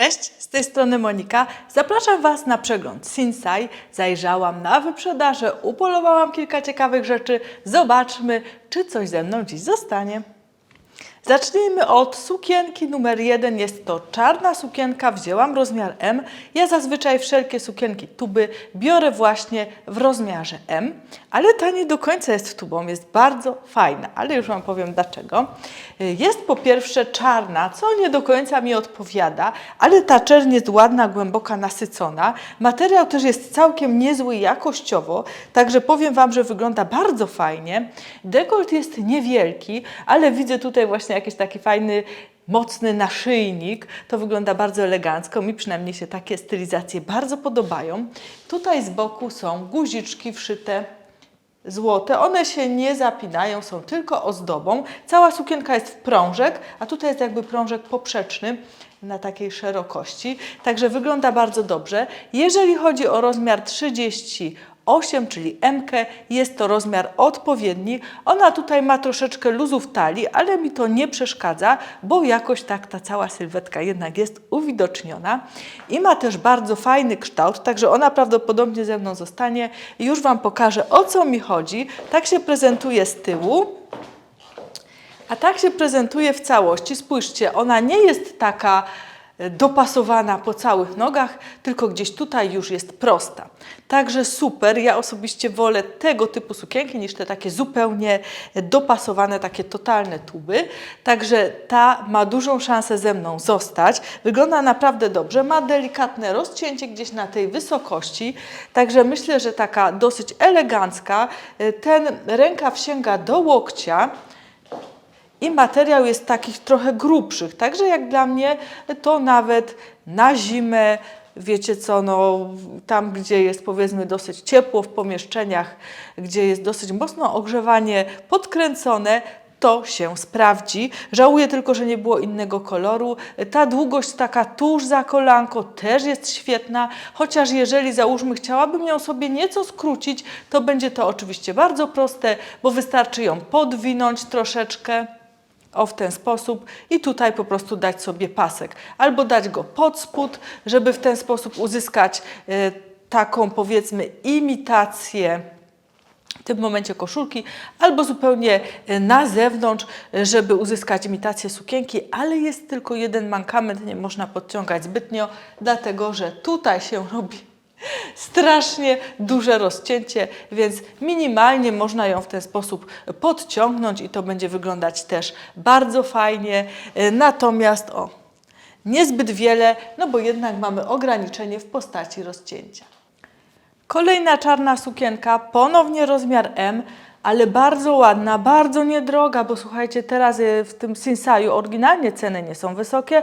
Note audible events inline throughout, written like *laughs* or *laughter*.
Cześć, z tej strony Monika. Zapraszam Was na przegląd Sinsai. Zajrzałam na wyprzedaże, upolowałam kilka ciekawych rzeczy. Zobaczmy, czy coś ze mną dziś zostanie. Zacznijmy od sukienki numer jeden. Jest to czarna sukienka, wzięłam rozmiar M. Ja zazwyczaj wszelkie sukienki tuby biorę właśnie w rozmiarze M, ale ta nie do końca jest tubą, jest bardzo fajna, ale już Wam powiem dlaczego. Jest po pierwsze czarna, co nie do końca mi odpowiada, ale ta czerń jest ładna, głęboka, nasycona. Materiał też jest całkiem niezły jakościowo, także powiem Wam, że wygląda bardzo fajnie. Dekolt jest niewielki, ale widzę tutaj właśnie jakiś taki fajny mocny naszyjnik. To wygląda bardzo elegancko. Mi przynajmniej się takie stylizacje bardzo podobają. Tutaj z boku są guziczki wszyte złote. One się nie zapinają, są tylko ozdobą. Cała sukienka jest w prążek, a tutaj jest jakby prążek poprzeczny na takiej szerokości. Także wygląda bardzo dobrze. Jeżeli chodzi o rozmiar 30 8, czyli M, jest to rozmiar odpowiedni. Ona tutaj ma troszeczkę luzów talii, ale mi to nie przeszkadza, bo jakoś tak ta cała sylwetka jednak jest uwidoczniona. I ma też bardzo fajny kształt, także ona prawdopodobnie ze mną zostanie. Już Wam pokażę o co mi chodzi. Tak się prezentuje z tyłu. A tak się prezentuje w całości. Spójrzcie, ona nie jest taka dopasowana po całych nogach, tylko gdzieś tutaj już jest prosta. Także super, ja osobiście wolę tego typu sukienki niż te takie zupełnie dopasowane, takie totalne tuby. Także ta ma dużą szansę ze mną zostać. Wygląda naprawdę dobrze, ma delikatne rozcięcie gdzieś na tej wysokości, także myślę, że taka dosyć elegancka. E, Ten rękaw sięga do łokcia. I materiał jest takich trochę grubszych, także jak dla mnie to nawet na zimę, wiecie co, no, tam gdzie jest powiedzmy dosyć ciepło w pomieszczeniach, gdzie jest dosyć mocno ogrzewanie podkręcone, to się sprawdzi. Żałuję tylko, że nie było innego koloru. Ta długość taka tuż za kolanko też jest świetna, chociaż jeżeli załóżmy chciałabym ją sobie nieco skrócić, to będzie to oczywiście bardzo proste, bo wystarczy ją podwinąć troszeczkę. O w ten sposób. I tutaj po prostu dać sobie pasek. Albo dać go pod spód, żeby w ten sposób uzyskać e, taką powiedzmy imitację w tym momencie koszulki, albo zupełnie e, na zewnątrz, żeby uzyskać imitację sukienki, ale jest tylko jeden mankament, nie można podciągać zbytnio, dlatego że tutaj się robi strasznie duże rozcięcie, więc minimalnie można ją w ten sposób podciągnąć i to będzie wyglądać też bardzo fajnie. E, Natomiast o, niezbyt wiele, no bo jednak mamy ograniczenie w postaci rozcięcia. Kolejna czarna sukienka, ponownie rozmiar M, ale bardzo ładna, bardzo niedroga, bo słuchajcie, teraz e, w tym Sinsaju oryginalnie ceny nie są wysokie,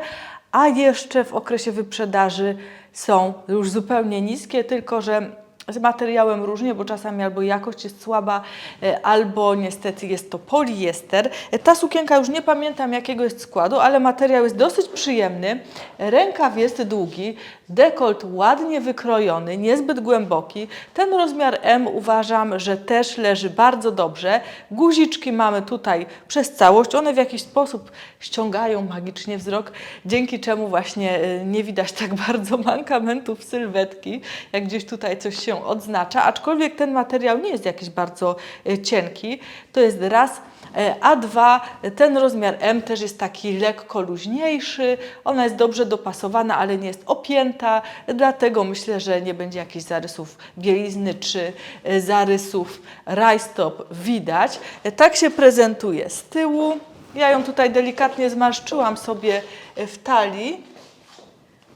a jeszcze w okresie wyprzedaży są już zupełnie niskie, tylko że z materiałem różnie, bo czasami albo jakość jest słaba, e, albo niestety jest to poliester. E, Ta sukienka już nie pamiętam jakiego jest składu, ale materiał jest dosyć przyjemny. Rękaw jest długi, dekolt ładnie wykrojony, niezbyt głęboki. Ten rozmiar M uważam, że też leży bardzo dobrze. Guziczki mamy tutaj przez całość. One w jakiś sposób ściągają magicznie wzrok, dzięki czemu właśnie e, nie widać tak *laughs* bardzo mankamentów sylwetki, jak gdzieś tutaj coś się odznacza, aczkolwiek ten materiał nie jest jakiś bardzo e, cienki. To jest raz. E, A dwa, ten rozmiar M też jest taki lekko luźniejszy, ona jest dobrze dopasowana, ale nie jest opięta, dlatego myślę, że nie będzie jakichś zarysów bielizny czy e, zarysów rajstop widać. Tak się prezentuje z tyłu. Ja ją tutaj delikatnie zmarszczyłam sobie w talii.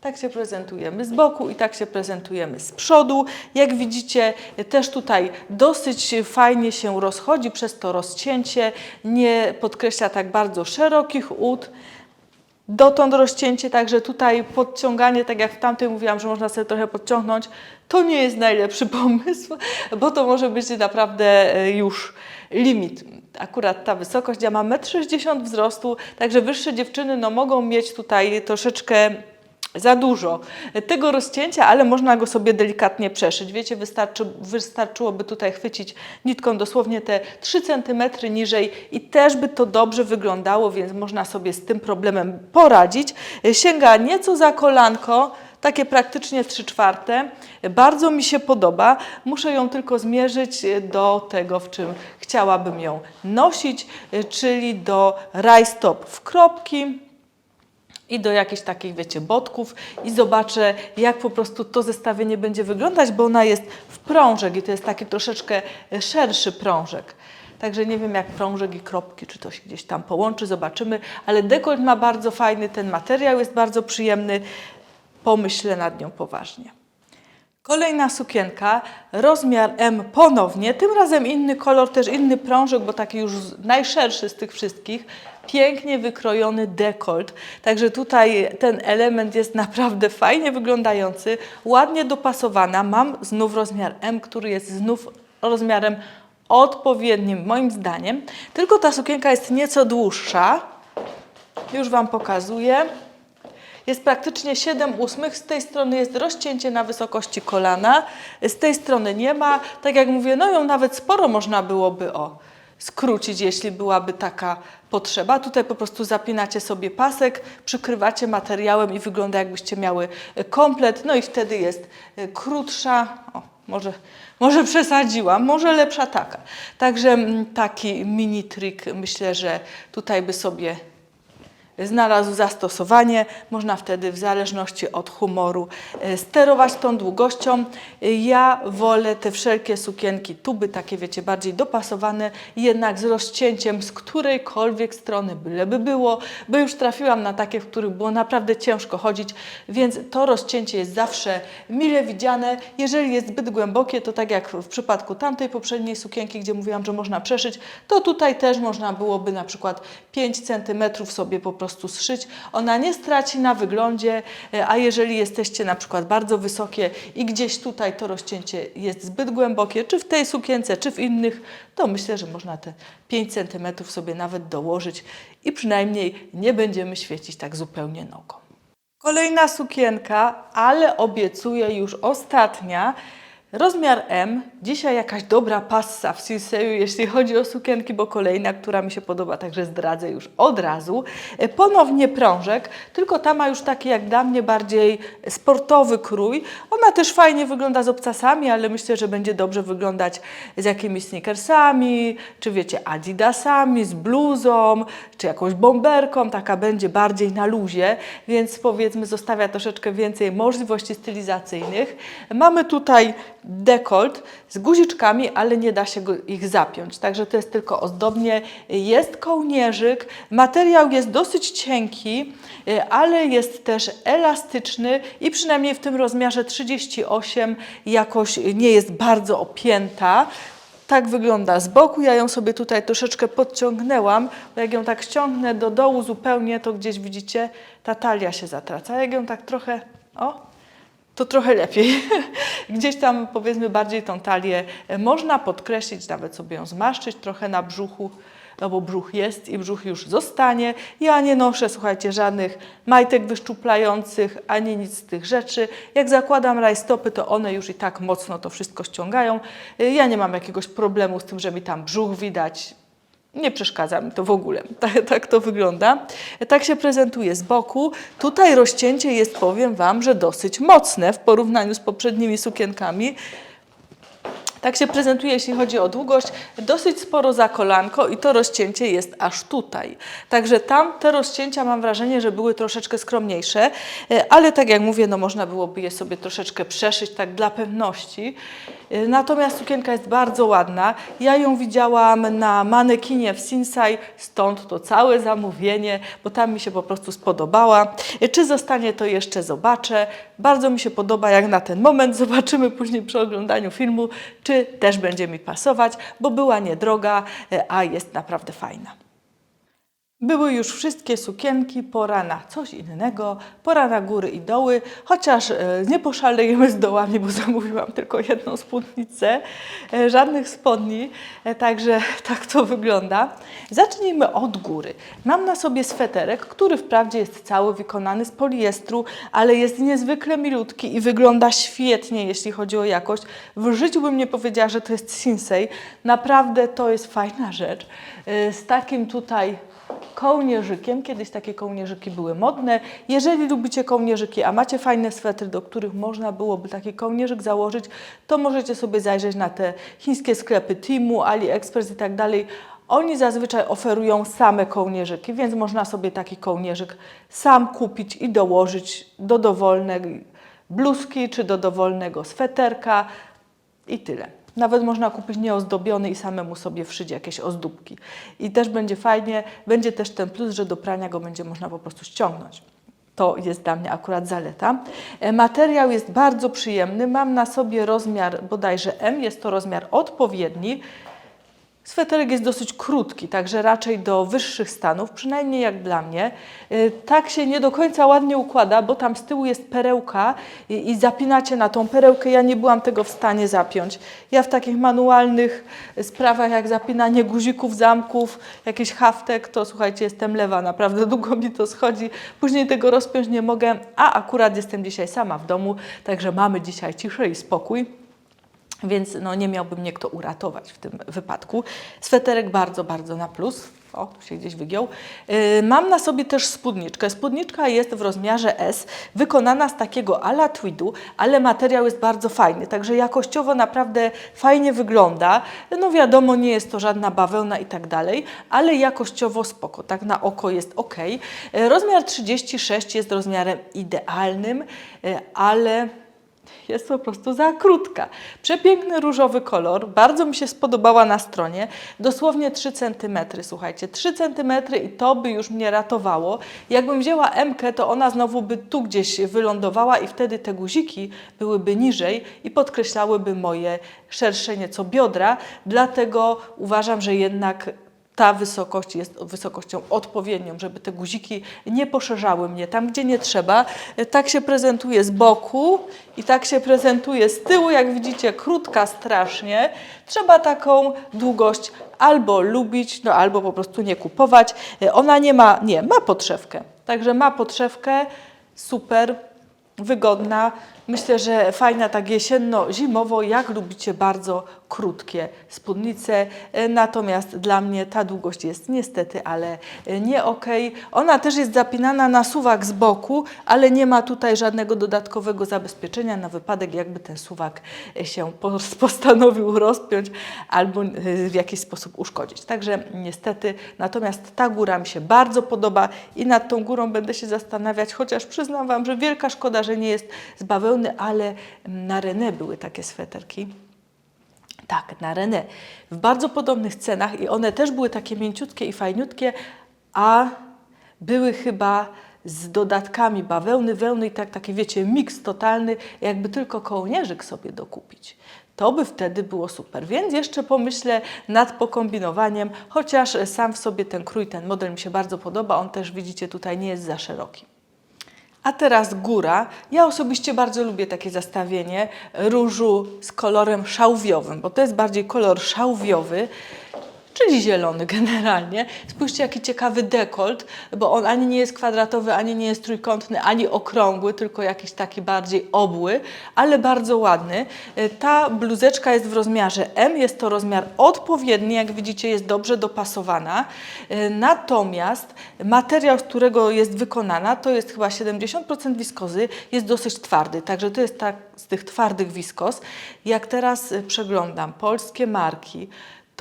Tak się prezentujemy z boku i tak się prezentujemy z przodu. Jak widzicie, też tutaj dosyć fajnie się rozchodzi przez to rozcięcie, nie podkreśla tak bardzo szerokich ud. Dotąd rozcięcie, także tutaj podciąganie, tak jak w tamtej mówiłam, że można sobie trochę podciągnąć, to nie jest najlepszy *laughs* pomysł, bo to może być naprawdę e, już limit. Akurat ta wysokość, ja mam 1,60 m wzrostu, także wyższe dziewczyny no, mogą mieć tutaj troszeczkę za dużo tego rozcięcia, ale można go sobie delikatnie przeszyć. Wiecie, wystarczy, wystarczyłoby tutaj chwycić nitką dosłownie te 3 cm niżej i też by to dobrze wyglądało, więc można sobie z tym problemem poradzić. Sięga nieco za kolanko, takie praktycznie 3 czwarte. Bardzo mi się podoba. Muszę ją tylko zmierzyć do tego, w czym chciałabym ją nosić, czyli do rajstop w kropki i do jakichś takich, wiecie, botków i zobaczę, jak po prostu to zestawienie będzie wyglądać, bo ona jest w prążek i to jest taki troszeczkę szerszy prążek. Także nie wiem, jak prążek i kropki, czy to się gdzieś tam połączy, zobaczymy. Ale dekolt ma bardzo fajny, ten materiał jest bardzo przyjemny. Pomyślę nad nią poważnie. Kolejna sukienka, rozmiar M ponownie, tym razem inny kolor, też inny prążek, bo taki już najszerszy z tych wszystkich. Pięknie wykrojony dekolt, także tutaj ten element jest naprawdę fajnie wyglądający, ładnie dopasowana. Mam znów rozmiar M, który jest znów rozmiarem odpowiednim moim zdaniem, tylko ta sukienka jest nieco dłuższa. Już Wam pokazuję jest praktycznie 7 ósmych. Z tej strony jest rozcięcie na wysokości kolana, z tej strony nie ma. Tak jak mówię, no ją nawet sporo można byłoby o skrócić, jeśli byłaby taka potrzeba. Tutaj po prostu zapinacie sobie pasek, przykrywacie materiałem i wygląda jakbyście miały komplet, no i wtedy jest e, krótsza. O, może, może przesadziłam, może lepsza taka. Także mm, taki mini trik myślę, że tutaj by sobie znalazł zastosowanie. Można wtedy w zależności od humoru e, sterować tą długością. Ja wolę te wszelkie sukienki, tuby takie wiecie, bardziej dopasowane, jednak z rozcięciem z którejkolwiek strony, byleby było, bo już trafiłam na takie, w których było naprawdę ciężko chodzić, więc to rozcięcie jest zawsze mile widziane. Jeżeli jest zbyt głębokie, to tak jak w przypadku tamtej poprzedniej sukienki, gdzie mówiłam, że można przeszyć, to tutaj też można byłoby na przykład 5 cm sobie po prostu zszyć. Ona nie straci na wyglądzie, e, a jeżeli jesteście na przykład bardzo wysokie i gdzieś tutaj to rozcięcie jest zbyt głębokie, czy w tej sukience, czy w innych, to myślę, że można te 5 cm sobie nawet dołożyć i przynajmniej nie będziemy świecić tak zupełnie nogą. Kolejna sukienka, ale obiecuję już ostatnia. Rozmiar M, dzisiaj jakaś dobra passa w Silseju, jeśli chodzi o sukienki, bo kolejna, która mi się podoba, także zdradzę już od razu. E, Ponownie prążek, tylko ta ma już taki jak dla mnie bardziej sportowy krój. Ona też fajnie wygląda z obcasami, ale myślę, że będzie dobrze wyglądać z jakimiś sneakersami, czy wiecie, adidasami, z bluzą, czy jakąś bomberką, taka będzie bardziej na luzie, więc powiedzmy zostawia troszeczkę więcej możliwości stylizacyjnych. Mamy tutaj dekolt z guziczkami, ale nie da się ich zapiąć. Także to jest tylko ozdobnie. Jest kołnierzyk, materiał jest dosyć cienki, y, ale jest też elastyczny i przynajmniej w tym rozmiarze 38 jakoś nie jest bardzo opięta. Tak wygląda z boku. Ja ją sobie tutaj troszeczkę podciągnęłam, jak ją tak ściągnę do dołu zupełnie, to gdzieś widzicie, ta talia się zatraca. Jak ją tak trochę, o, to trochę lepiej. *laughs* Gdzieś tam powiedzmy bardziej tą talię e, można podkreślić, nawet sobie ją zmaszczyć trochę na brzuchu, no bo brzuch jest i brzuch już zostanie. Ja nie noszę, słuchajcie, żadnych majtek wyszczuplających, ani nic z tych rzeczy. Jak zakładam rajstopy, to one już i tak mocno to wszystko ściągają. E, Ja nie mam jakiegoś problemu z tym, że mi tam brzuch widać. Nie przeszkadza mi to w ogóle. *laughs* Tak, tak to wygląda. Tak się prezentuje z boku. Tutaj rozcięcie jest, powiem Wam, że dosyć mocne w porównaniu z poprzednimi sukienkami. Tak się prezentuje, jeśli chodzi o długość. Dosyć sporo za kolanko i to rozcięcie jest aż tutaj. Także tam te rozcięcia mam wrażenie, że były troszeczkę skromniejsze, e, ale tak jak mówię, no można byłoby je sobie troszeczkę przeszyć tak dla pewności. E, Natomiast sukienka jest bardzo ładna. Ja ją widziałam na manekinie w Sinsai, stąd to całe zamówienie, bo tam mi się po prostu spodobała. E, Czy zostanie to jeszcze zobaczę. Bardzo mi się podoba jak na ten moment. *laughs* Zobaczymy później przy oglądaniu filmu, czy też będzie mi pasować, bo była niedroga, e, a jest naprawdę fajna. Były już wszystkie sukienki, pora na coś innego, pora na góry i doły, chociaż e, nie poszalejemy z dołami, bo *laughs* zamówiłam tylko jedną spódnicę, e, żadnych spodni, e, także *laughs* tak to wygląda. Zacznijmy od góry. Mam na sobie sweterek, który wprawdzie jest cały wykonany z poliestru, ale jest niezwykle milutki i wygląda świetnie, jeśli chodzi o jakość. W życiu bym nie powiedziała, że to jest Sinsei. Naprawdę to jest fajna rzecz. Z takim tutaj kołnierzykiem. Kiedyś takie kołnierzyki były modne. Jeżeli lubicie kołnierzyki, a macie fajne swetry, do których można byłoby taki kołnierzyk założyć, to możecie sobie zajrzeć na te chińskie sklepy Timu, AliExpress i tak dalej. Oni zazwyczaj oferują same kołnierzyki, więc można sobie taki kołnierzyk sam kupić i dołożyć do dowolnej bluzki czy do dowolnego sweterka i tyle. Nawet można kupić nieozdobiony i samemu sobie wszyć jakieś ozdóbki. I też będzie fajnie, będzie też ten plus, że do prania go będzie można po prostu ściągnąć. To jest dla mnie akurat zaleta. E, Materiał jest bardzo przyjemny. Mam na sobie rozmiar bodajże M, jest to rozmiar odpowiedni. Sweterek jest dosyć krótki, także raczej do wyższych stanów, przynajmniej jak dla mnie. Y, Tak się nie do końca ładnie układa, bo tam z tyłu jest perełka i, i zapinacie na tą perełkę. Ja nie byłam tego w stanie zapiąć. Ja w takich manualnych sprawach jak zapinanie guzików, zamków, jakiś haftek, to słuchajcie, jestem lewa, naprawdę długo mi to schodzi. Później tego rozpiąć nie mogę, a akurat jestem dzisiaj sama w domu, także mamy dzisiaj ciszę i spokój. Więc no, nie miałby mnie kto uratować w tym wypadku. Sweterek bardzo, bardzo na plus. O, tu się gdzieś wygiął. Yy, mam na sobie też spódniczkę. Spódniczka jest w rozmiarze S, wykonana z takiego ala tweedu, ale materiał jest bardzo fajny, także jakościowo naprawdę fajnie wygląda. No wiadomo, nie jest to żadna bawełna i tak dalej, ale jakościowo spoko, tak na oko jest ok. Yy, rozmiar 36 jest rozmiarem idealnym, yy, ale jest po prostu za krótka. Przepiękny różowy kolor, bardzo mi się spodobała na stronie. Dosłownie 3 cm, słuchajcie, 3 cm i to by już mnie ratowało. Jakbym wzięła M, to ona znowu by tu gdzieś wylądowała i wtedy te guziki byłyby niżej i podkreślałyby moje szersze nieco biodra. Dlatego uważam, że jednak ta wysokość jest wysokością odpowiednią, żeby te guziki nie poszerzały mnie tam, gdzie nie trzeba. Tak się prezentuje z boku i tak się prezentuje z tyłu. Jak widzicie, krótka strasznie. Trzeba taką długość albo lubić, no albo po prostu nie kupować. Ona nie ma, nie, ma podszewkę. Także ma podszewkę, super, wygodna. Myślę, że fajna tak jesienno-zimowo, jak lubicie bardzo krótkie spódnice. E, Natomiast dla mnie ta długość jest niestety, ale e, nie ok. Ona też jest zapinana na suwak z boku, ale nie ma tutaj żadnego dodatkowego zabezpieczenia na wypadek, jakby ten suwak e, się pos- *laughs* postanowił rozpiąć albo w jakiś sposób uszkodzić. Także niestety, natomiast ta góra mi się bardzo podoba i nad tą górą będę się zastanawiać, chociaż przyznam Wam, że wielka szkoda, że nie jest z bawełny, ale na René były takie sweterki. Tak, na René. W bardzo podobnych cenach i one też były takie mięciutkie i fajniutkie, a były chyba z dodatkami bawełny, wełny i tak taki wiecie, miks totalny, jakby tylko kołnierzyk sobie dokupić. To by wtedy było super, więc jeszcze pomyślę nad pokombinowaniem, chociaż sam w sobie ten krój, ten model mi się bardzo podoba, on też widzicie tutaj nie jest za szeroki. A teraz góra. Ja osobiście bardzo lubię takie zestawienie różu z kolorem szałwiowym, bo to jest bardziej kolor szałwiowy, czyli zielony generalnie. Spójrzcie, jaki ciekawy dekolt, bo on ani nie jest kwadratowy, ani nie jest trójkątny, ani okrągły, tylko jakiś taki bardziej obły, ale bardzo ładny. E, Ta bluzeczka jest w rozmiarze M, jest to rozmiar odpowiedni, jak widzicie jest dobrze dopasowana. E, Natomiast materiał, z którego jest wykonana, to jest chyba 70% wiskozy, jest dosyć twardy, także to jest tak z tych twardych wiskos. Jak teraz e, przeglądam polskie marki,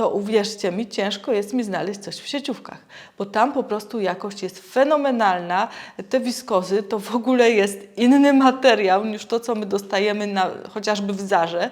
to uwierzcie mi, ciężko jest mi znaleźć coś w sieciówkach, bo tam po prostu jakość jest fenomenalna. Te wiskozy to w ogóle jest inny materiał niż to, co my dostajemy na, chociażby w Zarze.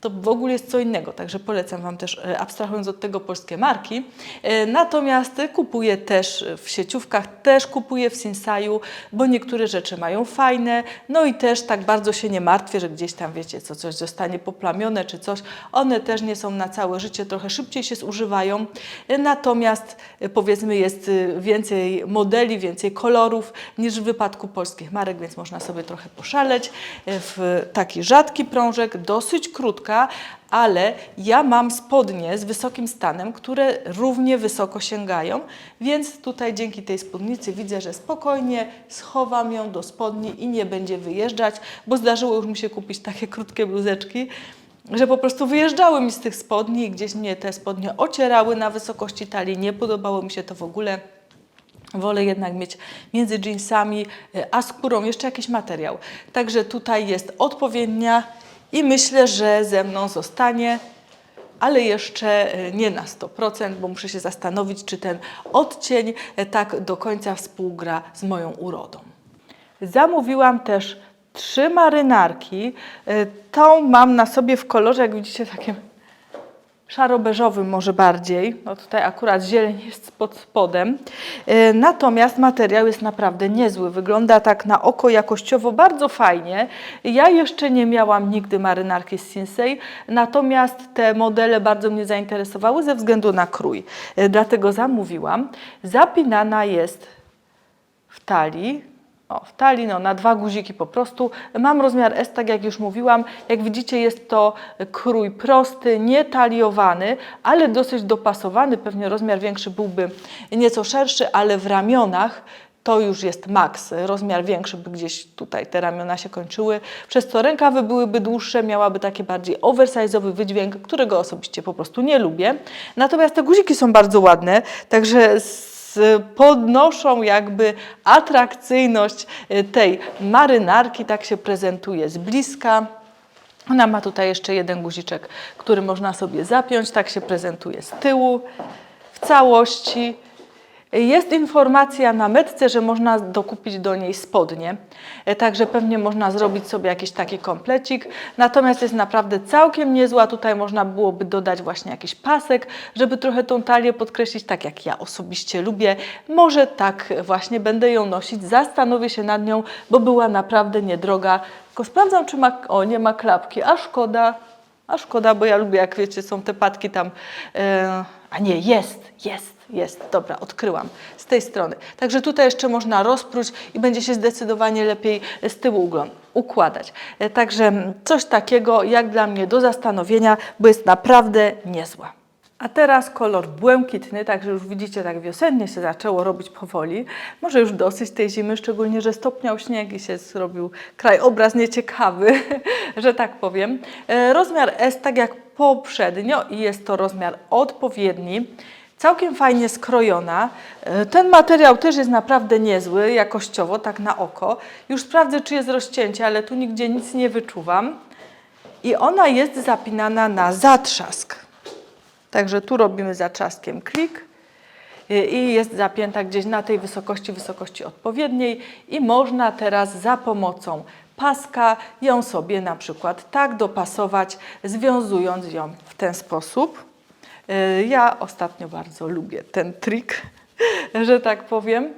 To w ogóle jest co innego, także polecam Wam też, e, abstrahując od tego polskie marki. E, Natomiast kupuję też w sieciówkach, też kupuję w Sinsaju, bo niektóre rzeczy mają fajne, no i też tak bardzo się nie martwię, że gdzieś tam, wiecie, co coś zostanie poplamione czy coś. One też nie są na całe życie, trochę szybciej się zużywają. E, Natomiast powiedzmy jest więcej modeli, więcej kolorów niż w wypadku polskich marek, więc można sobie trochę poszaleć. W taki rzadki prążek, dosyć krótka, ale ja mam spodnie z wysokim stanem, które równie wysoko sięgają, więc tutaj dzięki tej spódnicy widzę, że spokojnie schowam ją do spodni i nie będzie wyjeżdżać, bo zdarzyło już mi się kupić takie krótkie bluzeczki, że po prostu wyjeżdżały mi z tych spodni gdzieś mnie te spodnie ocierały na wysokości talii, nie podobało mi się to w ogóle. Wolę jednak mieć między jeansami e, a skórą jeszcze jakiś materiał. Także tutaj jest odpowiednia i myślę, że ze mną zostanie, ale jeszcze e, nie na 100%, bo muszę się zastanowić, czy ten odcień e, tak do końca współgra z moją urodą. Zamówiłam też trzy marynarki. E, Tą mam na sobie w kolorze, jak widzicie, takim szaro-beżowym może bardziej. No tutaj akurat zieleń jest pod spodem. E, Natomiast materiał jest naprawdę niezły. Wygląda tak na oko jakościowo bardzo fajnie. Ja jeszcze nie miałam nigdy marynarki z Sinsei, natomiast te modele bardzo mnie zainteresowały ze względu na krój. E, Dlatego zamówiłam. Zapinana jest w talii. O, w talii, no, na dwa guziki po prostu. Mam rozmiar S, tak jak już mówiłam. Jak widzicie, jest to krój prosty, nietaliowany, ale dosyć dopasowany. Pewnie rozmiar większy byłby nieco szerszy, ale w ramionach to już jest maks. Rozmiar większy by gdzieś tutaj te ramiona się kończyły, przez co rękawy byłyby dłuższe, miałaby taki bardziej oversize'owy wydźwięk, którego osobiście po prostu nie lubię. Natomiast te guziki są bardzo ładne, także s- podnoszą jakby atrakcyjność y, tej marynarki, tak się prezentuje z bliska. Ona ma tutaj jeszcze jeden guziczek, który można sobie zapiąć, tak się prezentuje z tyłu w całości. Jest informacja na metce, że można dokupić do niej spodnie, E, także pewnie można zrobić sobie jakiś taki komplecik. Natomiast jest naprawdę całkiem niezła. Tutaj można byłoby dodać właśnie jakiś pasek, żeby trochę tą talię podkreślić, tak jak ja osobiście lubię. Może tak właśnie będę ją nosić. Zastanowię się nad nią, bo była naprawdę niedroga. Tylko sprawdzam, czy ma... O, nie ma klapki, a szkoda. A szkoda, bo ja lubię, jak wiecie, są te patki tam. e, a nie, jest, jest, jest. Dobra, odkryłam z tej strony. Także tutaj jeszcze można rozpróć i będzie się zdecydowanie lepiej z tyłu układać. E, Także mm, coś takiego, jak dla mnie, do zastanowienia, bo jest naprawdę niezła. A teraz kolor błękitny, także już widzicie, tak wiosennie się zaczęło robić powoli. Może już dosyć tej zimy, szczególnie, że stopniał śnieg i się zrobił krajobraz nieciekawy, *laughs* że tak powiem. E, Rozmiar S, tak jak poprzednio i jest to rozmiar odpowiedni. Całkiem fajnie skrojona. E, Ten materiał też jest naprawdę niezły, jakościowo, tak na oko. Już sprawdzę, czy jest rozcięcie, ale tu nigdzie nic nie wyczuwam. I ona jest zapinana na zatrzask. Także tu robimy zatrzaskiem klik y, i jest zapięta gdzieś na tej wysokości, wysokości odpowiedniej i można teraz za pomocą paska ją sobie na przykład tak dopasować, związując ją w ten sposób. Y, Ja ostatnio bardzo lubię ten trik, że tak powiem.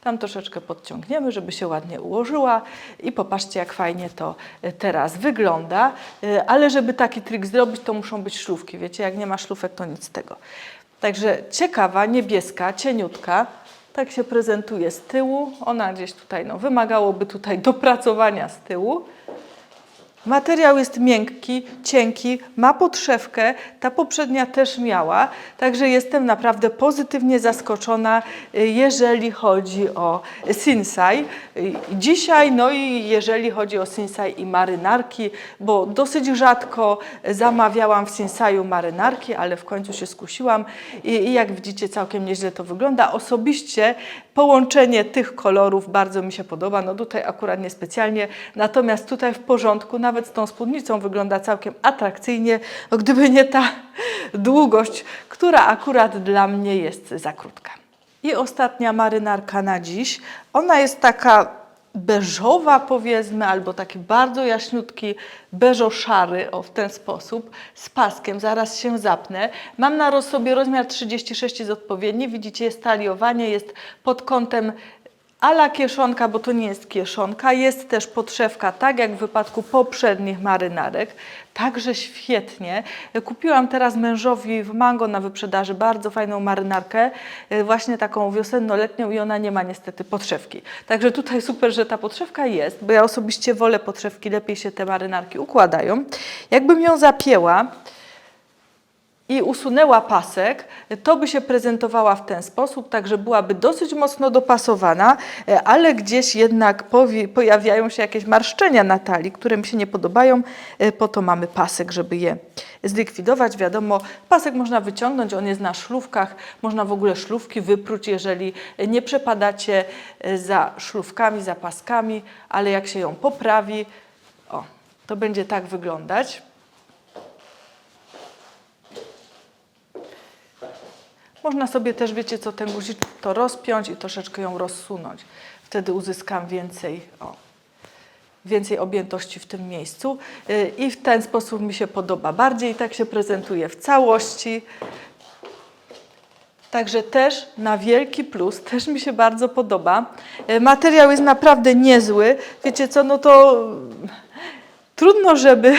Tam troszeczkę podciągniemy, żeby się ładnie ułożyła i popatrzcie, jak fajnie to y, teraz wygląda. Y, Ale żeby taki trik zrobić, to muszą być szlufki. Wiecie, jak nie ma szlufek, to nic z tego. Także ciekawa, niebieska, cieniutka. Tak się prezentuje z tyłu. Ona gdzieś tutaj, no, wymagałoby tutaj dopracowania z tyłu. Materiał jest miękki, cienki, ma podszewkę, ta poprzednia też miała, także jestem naprawdę pozytywnie zaskoczona, y, jeżeli chodzi o Sinsai. Y, Dzisiaj, no i jeżeli chodzi o Sinsai i marynarki, bo dosyć rzadko zamawiałam w Sinsaju marynarki, ale w końcu się skusiłam i, i jak widzicie całkiem nieźle to wygląda. Osobiście połączenie tych kolorów bardzo mi się podoba, no tutaj akurat niespecjalnie, natomiast tutaj w porządku, nawet z tą spódnicą wygląda całkiem atrakcyjnie, no gdyby nie ta długość, która akurat dla mnie jest za krótka. I ostatnia marynarka na dziś. Ona jest taka beżowa powiedzmy, albo taki bardzo jaśniutki, beżo-szary, o w ten sposób, z paskiem, zaraz się zapnę. Mam na sobie rozmiar 36 jest odpowiedni, widzicie jest taliowanie, jest pod kątem ala kieszonka, bo to nie jest kieszonka, jest też podszewka, tak jak w wypadku poprzednich marynarek, także świetnie. Kupiłam teraz mężowi w Mango na wyprzedaży bardzo fajną marynarkę, e, właśnie taką wiosenno-letnią i ona nie ma niestety podszewki. Także tutaj *laughs* super, że ta podszewka jest, bo ja osobiście wolę podszewki, lepiej się te marynarki układają. Jakbym ją zapięła, i usunęła pasek, to by się prezentowała w ten sposób, także byłaby dosyć mocno dopasowana, e, ale gdzieś jednak pojawiają się jakieś marszczenia na talii, które mi się nie podobają, e, po to mamy pasek, żeby je zlikwidować. Wiadomo, pasek można wyciągnąć, on jest na szlówkach, można w ogóle szlówki wypróć, jeżeli nie przepadacie e, za szlówkami, za paskami, ale jak się ją poprawi, o, to będzie tak wyglądać. Można sobie też, wiecie co, ten guzik to rozpiąć i troszeczkę ją rozsunąć. Wtedy uzyskam więcej, o, więcej objętości w tym miejscu Yy, i w ten sposób mi się podoba bardziej. Tak się prezentuje w całości. Także też na wielki plus, *laughs* też mi się bardzo podoba. Yy, Materiał jest naprawdę niezły. Wiecie co, no to trudno, żeby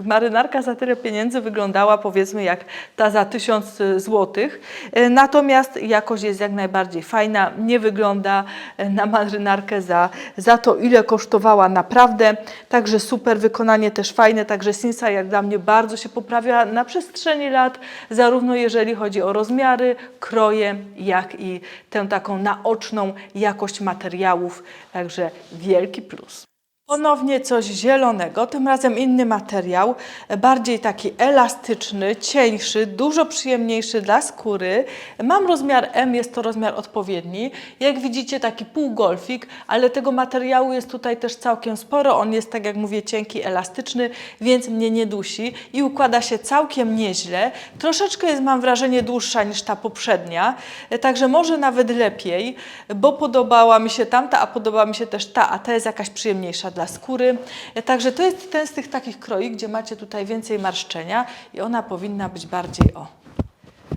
marynarka za tyle pieniędzy wyglądała powiedzmy jak ta za 1000 złotych. E, Natomiast jakość jest jak najbardziej fajna, nie wygląda e, na marynarkę za, za to ile kosztowała naprawdę. Także super wykonanie też fajne, także Sinsa jak dla mnie bardzo się poprawia na przestrzeni lat, zarówno jeżeli chodzi o rozmiary, kroje, jak i tę taką naoczną jakość materiałów. Także wielki plus. Ponownie coś zielonego, tym razem inny materiał, bardziej taki elastyczny, cieńszy, dużo przyjemniejszy dla skóry. Mam rozmiar M, jest to rozmiar odpowiedni. Jak widzicie taki półgolfik, ale tego materiału jest tutaj też całkiem sporo. On jest, tak jak mówię, cienki, elastyczny, więc mnie nie dusi i układa się całkiem nieźle. Troszeczkę jest, mam wrażenie, dłuższa niż ta poprzednia, także może nawet lepiej, bo podobała mi się tamta, a podobała mi się też ta, a ta jest jakaś przyjemniejsza dla skóry. Także to jest ten z tych takich kroi, gdzie macie tutaj więcej marszczenia i ona powinna być bardziej o,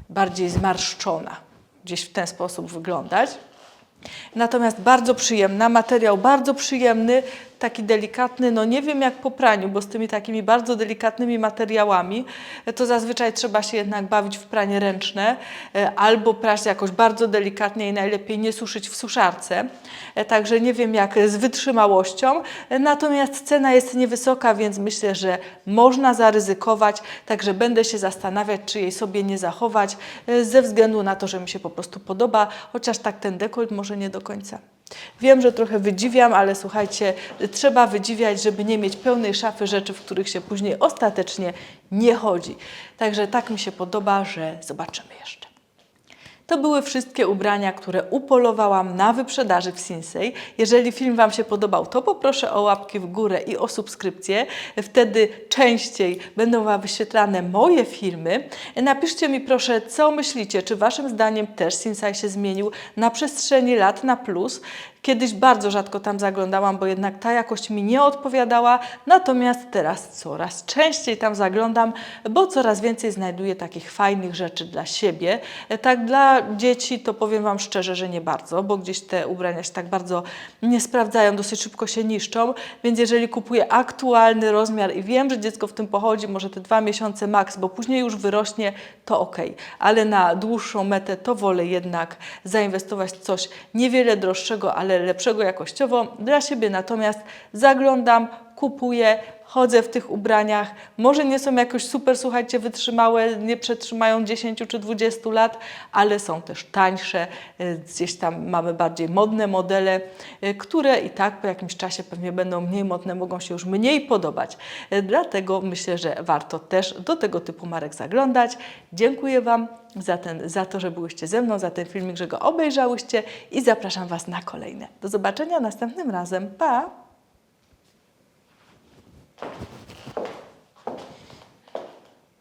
bardziej zmarszczona. Gdzieś w ten sposób wyglądać. Natomiast bardzo przyjemna, materiał bardzo przyjemny, taki delikatny, no nie wiem jak po praniu, bo z tymi takimi bardzo delikatnymi materiałami e, to zazwyczaj trzeba się jednak bawić w pranie ręczne e, albo prać jakoś bardzo delikatnie i najlepiej nie suszyć w suszarce. E, Także nie wiem jak z wytrzymałością, natomiast cena jest niewysoka, więc myślę, że można zaryzykować, także będę się zastanawiać, czy jej sobie nie zachować ze względu na to, że mi się po prostu podoba, chociaż tak ten dekolt może nie do końca. Wiem, że trochę wydziwiam, ale słuchajcie, trzeba wydziwiać, żeby nie mieć pełnej szafy rzeczy, w których się później ostatecznie nie chodzi. Także tak mi się podoba, że zobaczymy jeszcze. To były wszystkie ubrania, które upolowałam na wyprzedaży w Sinsei. Jeżeli film Wam się podobał, to poproszę o łapki w górę i o subskrypcję. Wtedy częściej będą Wam wyświetlane moje filmy. Napiszcie mi proszę, co myślicie, czy Waszym zdaniem też Sinsei się zmienił na przestrzeni lat na plus. Kiedyś bardzo rzadko tam zaglądałam, bo jednak ta jakość mi nie odpowiadała, natomiast teraz coraz częściej tam zaglądam, bo coraz więcej znajduję takich fajnych rzeczy dla siebie. Tak dla dzieci to powiem Wam szczerze, że nie bardzo, bo gdzieś te ubrania się tak bardzo nie sprawdzają, dosyć szybko się niszczą, więc jeżeli kupuję aktualny rozmiar i wiem, że dziecko w tym pochodzi, może te dwa miesiące maks, bo później już wyrośnie, to ok, ale na dłuższą metę to wolę jednak zainwestować w coś niewiele droższego, ale lepszego jakościowo dla siebie. Natomiast zaglądam, kupuję, chodzę w tych ubraniach. Może nie są jakoś super, słuchajcie, wytrzymałe, nie przetrzymają 10 czy 20 lat, ale są też tańsze. Y, Gdzieś tam mamy bardziej modne modele, y, które i tak po jakimś czasie pewnie będą mniej modne, mogą się już mniej podobać. Y, Dlatego myślę, że warto też do tego typu marek zaglądać. Dziękuję Wam za, ten, za to, że byłyście ze mną, za ten filmik, że go obejrzałyście i zapraszam Was na kolejne. Do zobaczenia następnym razem. Pa! Thank you.